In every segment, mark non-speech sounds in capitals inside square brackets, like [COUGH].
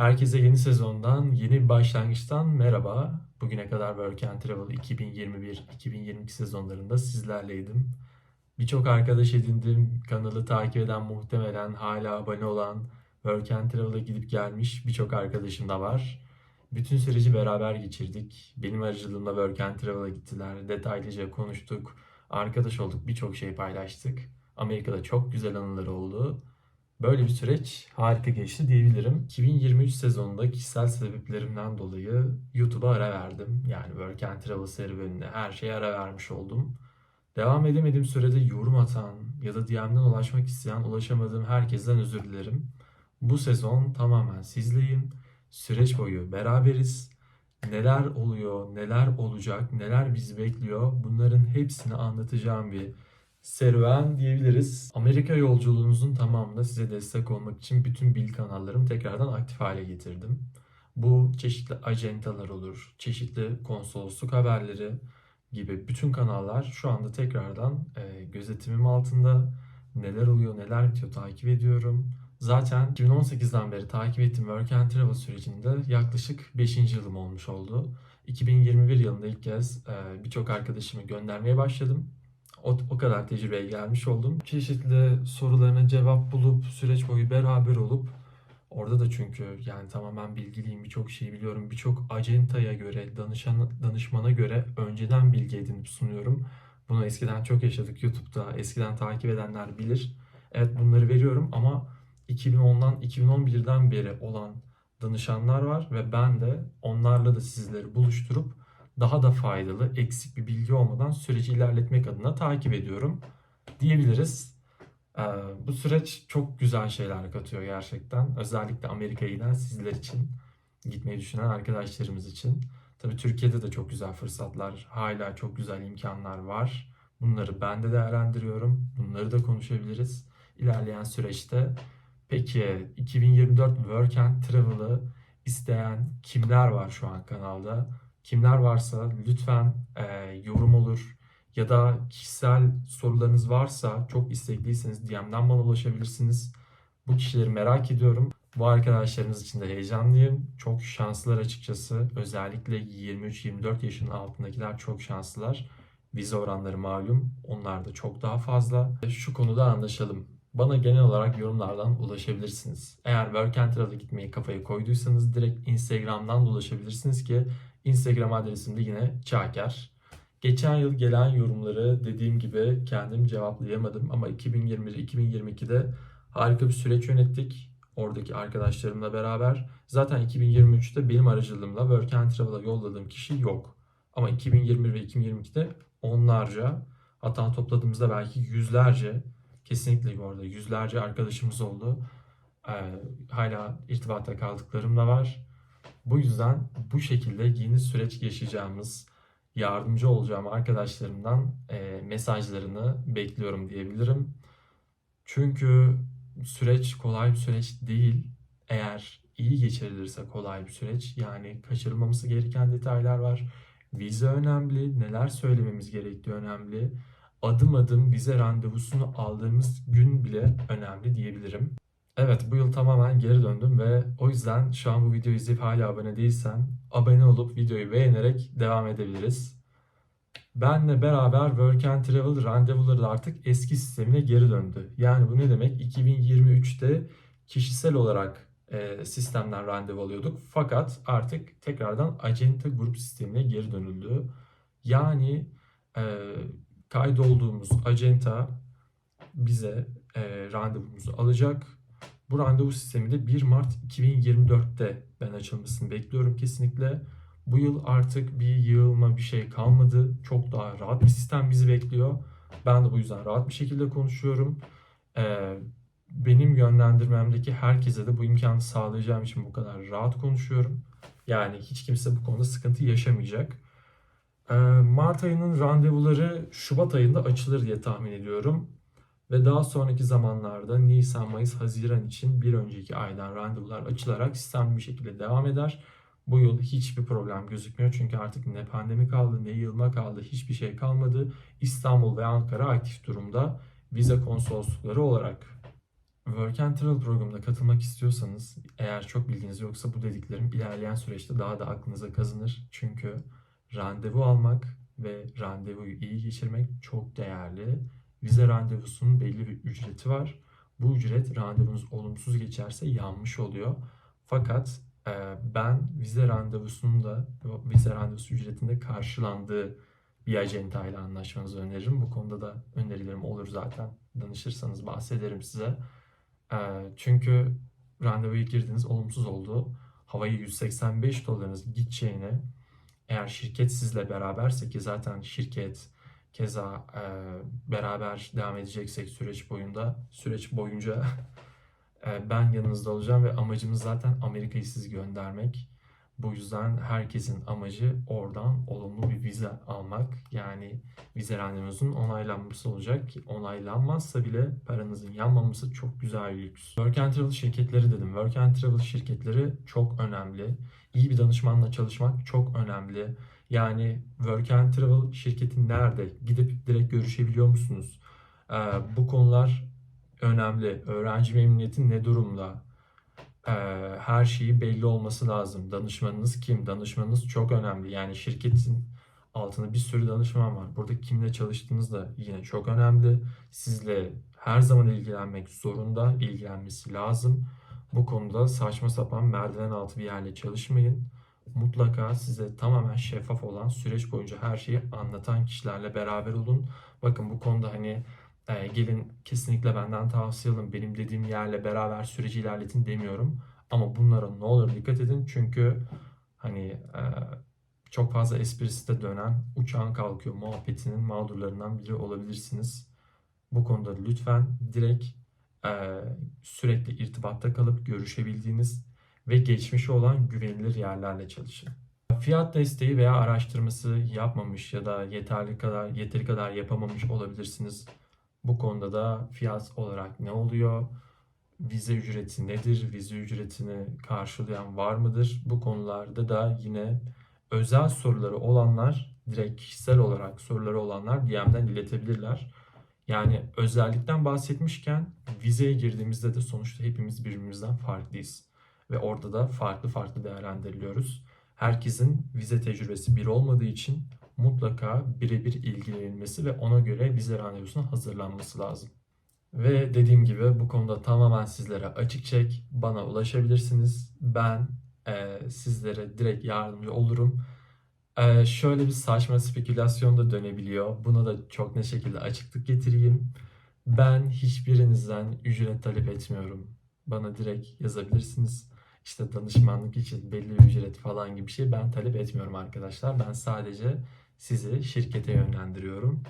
Herkese yeni sezondan, yeni bir başlangıçtan merhaba. Bugüne kadar Work and Travel 2021-2022 sezonlarında sizlerleydim. Birçok arkadaş edindim. Kanalı takip eden muhtemelen hala abone olan, Work and Travel'a gidip gelmiş birçok arkadaşım da var. Bütün süreci beraber geçirdik. Benim aracılığımla Work and Travel'a gittiler. Detaylıca konuştuk. Arkadaş olduk. Birçok şey paylaştık. Amerika'da çok güzel anıları oldu. Böyle bir süreç harika geçti diyebilirim. 2023 sezonunda kişisel sebeplerimden dolayı YouTube'a ara verdim. Yani Work and Travel serüvenine her şeye ara vermiş oldum. Devam edemediğim sürede yorum atan ya da DM'den ulaşmak isteyen ulaşamadığım herkesten özür dilerim. Bu sezon tamamen sizleyim. Süreç boyu beraberiz. Neler oluyor, neler olacak, neler bizi bekliyor bunların hepsini anlatacağım bir serüven diyebiliriz. Amerika yolculuğunuzun tamamında size destek olmak için bütün bilgi kanallarımı tekrardan aktif hale getirdim. Bu çeşitli ajantalar olur, çeşitli konsolosluk haberleri gibi bütün kanallar şu anda tekrardan e, gözetimim altında. Neler oluyor, neler bitiyor takip ediyorum. Zaten 2018'den beri takip ettiğim Work and Travel sürecinde yaklaşık 5. yılım olmuş oldu. 2021 yılında ilk kez e, birçok arkadaşımı göndermeye başladım. O, o kadar tecrübeye gelmiş oldum. Çeşitli sorularına cevap bulup süreç boyu beraber olup orada da çünkü yani tamamen bilgiliyim birçok şeyi biliyorum. Birçok acentaya göre, danışan, danışmana göre önceden bilgi edinip sunuyorum. Bunu eskiden çok yaşadık YouTube'da. Eskiden takip edenler bilir. Evet bunları veriyorum ama 2010'dan 2011'den beri olan danışanlar var ve ben de onlarla da sizleri buluşturup daha da faydalı, eksik bir bilgi olmadan süreci ilerletmek adına takip ediyorum diyebiliriz. Ee, bu süreç çok güzel şeyler katıyor gerçekten. Özellikle Amerika'ya giden sizler için, gitmeyi düşünen arkadaşlarımız için. Tabii Türkiye'de de çok güzel fırsatlar, hala çok güzel imkanlar var. Bunları ben de değerlendiriyorum. Bunları da konuşabiliriz ilerleyen süreçte. Peki 2024 Work and Travel'ı isteyen kimler var şu an kanalda? Kimler varsa lütfen e, yorum olur ya da kişisel sorularınız varsa çok istekliyseniz DM'den bana ulaşabilirsiniz. Bu kişileri merak ediyorum. Bu arkadaşlarımız için de heyecanlıyım. Çok şanslılar açıkçası. Özellikle 23-24 yaşın altındakiler çok şanslılar. Vize oranları malum. Onlar da çok daha fazla. Şu konuda anlaşalım. Bana genel olarak yorumlardan ulaşabilirsiniz. Eğer Work and Travel'a gitmeyi kafaya koyduysanız direkt Instagram'dan da ulaşabilirsiniz ki Instagram adresim de yine Çaker. Geçen yıl gelen yorumları dediğim gibi kendim cevaplayamadım ama 2021-2022'de harika bir süreç yönettik. Oradaki arkadaşlarımla beraber. Zaten 2023'te benim aracılığımla Work and Travel'a yolladığım kişi yok. Ama 2021 ve 2022'de onlarca hatta topladığımızda belki yüzlerce kesinlikle bu arada yüzlerce arkadaşımız oldu. Ee, hala irtibatta kaldıklarım da var. Bu yüzden bu şekilde yeni süreç yaşayacağımız, yardımcı olacağım arkadaşlarımdan e, mesajlarını bekliyorum diyebilirim. Çünkü süreç kolay bir süreç değil. Eğer iyi geçirilirse kolay bir süreç. Yani kaçırılmaması gereken detaylar var. Vize önemli, neler söylememiz gerektiği önemli. Adım adım vize randevusunu aldığımız gün bile önemli diyebilirim. Evet bu yıl tamamen geri döndüm ve o yüzden şu an bu videoyu izleyip hala abone değilsen abone olup videoyu beğenerek devam edebiliriz. Benle beraber Work and Travel randevuları da artık eski sistemine geri döndü. Yani bu ne demek? 2023'te kişisel olarak e, sistemden randevu alıyorduk. Fakat artık tekrardan acenta grup sistemine geri dönüldü. Yani e, kaydolduğumuz acenta bize e, randevumuzu alacak bu randevu sistemi de 1 Mart 2024'te ben açılmasını bekliyorum kesinlikle. Bu yıl artık bir yığılma bir şey kalmadı. Çok daha rahat bir sistem bizi bekliyor. Ben de bu yüzden rahat bir şekilde konuşuyorum. Ee, benim yönlendirmemdeki herkese de bu imkanı sağlayacağım için bu kadar rahat konuşuyorum. Yani hiç kimse bu konuda sıkıntı yaşamayacak. Ee, Mart ayının randevuları Şubat ayında açılır diye tahmin ediyorum. Ve daha sonraki zamanlarda Nisan, Mayıs, Haziran için bir önceki aydan randevular açılarak sistemli bir şekilde devam eder. Bu yıl hiçbir problem gözükmüyor çünkü artık ne pandemi kaldı ne yılma kaldı hiçbir şey kalmadı. İstanbul ve Ankara aktif durumda vize konsoloslukları olarak. Work and Travel programına katılmak istiyorsanız eğer çok bilginiz yoksa bu dediklerim ilerleyen süreçte daha da aklınıza kazınır. Çünkü randevu almak ve randevuyu iyi geçirmek çok değerli. Vize randevusunun belli bir ücreti var. Bu ücret randevunuz olumsuz geçerse yanmış oluyor. Fakat e, ben vize randevusunun da vize randevusu ücretinde karşılandığı bir acenta ile anlaşmanızı öneririm. Bu konuda da önerilerim olur zaten. Danışırsanız bahsederim size. E, çünkü randevuya girdiniz olumsuz oldu. Havayı 185 dolarınız gideceğine eğer şirket sizle beraberse ki zaten şirket keza e, beraber devam edeceksek süreç boyunda süreç boyunca [LAUGHS] e, ben yanınızda olacağım ve amacımız zaten Amerika'yı siz göndermek. Bu yüzden herkesin amacı oradan olumlu bir vize almak. Yani vize randevunuzun onaylanması olacak onaylanmazsa bile paranızın yanmaması çok güzel bir lüks. Work and Travel şirketleri dedim. Work and Travel şirketleri çok önemli. İyi bir danışmanla çalışmak çok önemli. Yani Work and Travel şirketi nerede? Gidip direkt görüşebiliyor musunuz? Ee, bu konular önemli. Öğrenci memnuniyeti ne durumda? Ee, her şeyi belli olması lazım. Danışmanınız kim? Danışmanınız çok önemli. Yani şirketin altında bir sürü danışman var. Burada kimle çalıştığınız da yine çok önemli. Sizle her zaman ilgilenmek zorunda, ilgilenmesi lazım. Bu konuda saçma sapan merdiven altı bir yerle çalışmayın. Mutlaka size tamamen şeffaf olan süreç boyunca her şeyi anlatan kişilerle beraber olun. Bakın bu konuda hani e, gelin kesinlikle benden tavsiye alın. Benim dediğim yerle beraber süreci ilerletin demiyorum. Ama bunlara ne olur dikkat edin. Çünkü hani e, çok fazla esprisi de dönen uçağın kalkıyor muhabbetinin mağdurlarından biri olabilirsiniz. Bu konuda lütfen direkt e, sürekli irtibatta kalıp görüşebildiğiniz ve geçmişi olan güvenilir yerlerle çalışın. Fiyat desteği veya araştırması yapmamış ya da yeterli kadar yeteri kadar yapamamış olabilirsiniz. Bu konuda da fiyat olarak ne oluyor? Vize ücreti nedir? Vize ücretini karşılayan var mıdır? Bu konularda da yine özel soruları olanlar direkt kişisel olarak soruları olanlar DM'den iletebilirler. Yani özellikten bahsetmişken vizeye girdiğimizde de sonuçta hepimiz birbirimizden farklıyız. Ve orada da farklı farklı değerlendiriliyoruz. Herkesin vize tecrübesi bir olmadığı için mutlaka birebir ilgilenilmesi ve ona göre vize randevusuna hazırlanması lazım. Ve dediğim gibi bu konuda tamamen sizlere açık çek, bana ulaşabilirsiniz. Ben e, sizlere direkt yardımcı olurum. E, şöyle bir saçma spekülasyon da dönebiliyor. Buna da çok ne şekilde açıklık getireyim. Ben hiçbirinizden ücret talep etmiyorum. Bana direkt yazabilirsiniz. İşte danışmanlık için belli ücret falan gibi bir şey ben talep etmiyorum arkadaşlar. Ben sadece sizi şirkete yönlendiriyorum.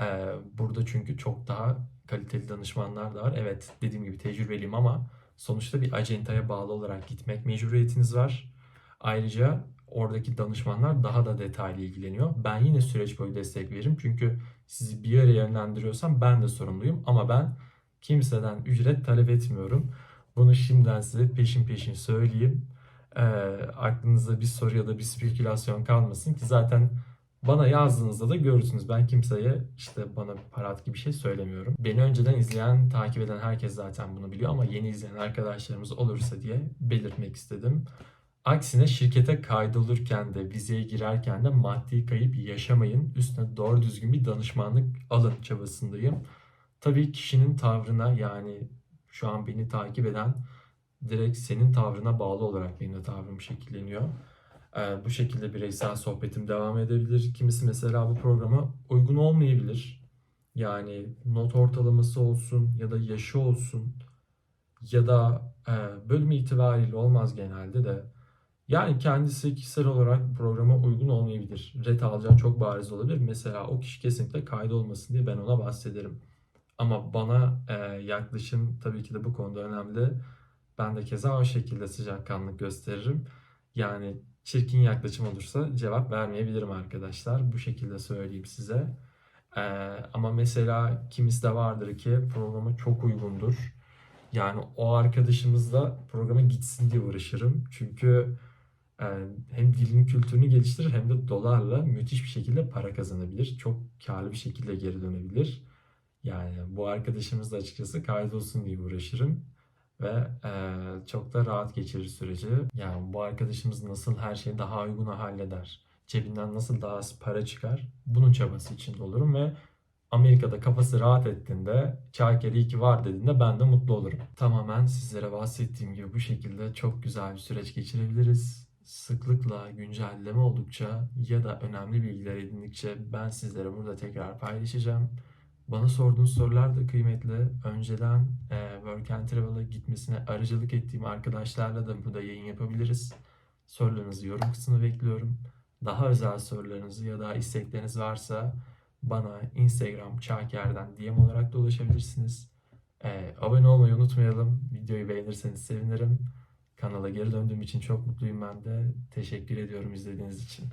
Ee, burada çünkü çok daha kaliteli danışmanlar da var. Evet dediğim gibi tecrübeliyim ama sonuçta bir acentaya bağlı olarak gitmek mecburiyetiniz var. Ayrıca oradaki danışmanlar daha da detaylı ilgileniyor. Ben yine süreç boyu destek veririm. Çünkü sizi bir yere yönlendiriyorsam ben de sorumluyum. Ama ben kimseden ücret talep etmiyorum. Bunu şimdiden size peşin peşin söyleyeyim. Ee, aklınızda bir soru ya da bir spekülasyon kalmasın ki zaten bana yazdığınızda da görürsünüz. Ben kimseye işte bana parat gibi bir şey söylemiyorum. Beni önceden izleyen, takip eden herkes zaten bunu biliyor ama yeni izleyen arkadaşlarımız olursa diye belirtmek istedim. Aksine şirkete kaydolurken de vizeye girerken de maddi kayıp yaşamayın. Üstüne doğru düzgün bir danışmanlık alın çabasındayım. Tabii kişinin tavrına yani şu an beni takip eden direkt senin tavrına bağlı olarak benim de tavrım şekilleniyor. Ee, bu şekilde bireysel sohbetim devam edebilir. Kimisi mesela bu programa uygun olmayabilir. Yani not ortalaması olsun ya da yaşı olsun ya da e, bölüm itibariyle olmaz genelde de. Yani kendisi kişisel olarak programa uygun olmayabilir. Ret alacağı çok bariz olabilir. Mesela o kişi kesinlikle kaydolmasın diye ben ona bahsederim. Ama bana e, yaklaşım tabii ki de bu konuda önemli. Ben de keza o şekilde sıcakkanlık gösteririm. Yani çirkin yaklaşım olursa cevap vermeyebilirim arkadaşlar. Bu şekilde söyleyeyim size. Ee, ama mesela kimisi de vardır ki programa çok uygundur. Yani o arkadaşımızla programa gitsin diye uğraşırım. Çünkü e, hem dilini kültürünü geliştirir hem de dolarla müthiş bir şekilde para kazanabilir. Çok karlı bir şekilde geri dönebilir. Yani bu arkadaşımız da açıkçası kaydolsun diye uğraşırım. Ve eee, çok da rahat geçirir süreci. Yani bu arkadaşımız nasıl her şeyi daha uyguna halleder, cebinden nasıl daha az para çıkar, bunun çabası içinde olurum ve Amerika'da kafası rahat ettiğinde, Çayker iyi ki var dediğinde ben de mutlu olurum. Tamamen sizlere bahsettiğim gibi bu şekilde çok güzel bir süreç geçirebiliriz. Sıklıkla güncelleme oldukça ya da önemli bilgiler edindikçe ben sizlere burada tekrar paylaşacağım. Bana sorduğunuz sorular da kıymetli. Önceden e, Work and Travel'a gitmesine aracılık ettiğim arkadaşlarla da burada yayın yapabiliriz. Sorularınızı yorum kısmına bekliyorum. Daha özel sorularınızı ya da istekleriniz varsa bana Instagram Çaker'den DM olarak da ulaşabilirsiniz. E, abone olmayı unutmayalım. Videoyu beğenirseniz sevinirim. Kanala geri döndüğüm için çok mutluyum ben de. Teşekkür ediyorum izlediğiniz için.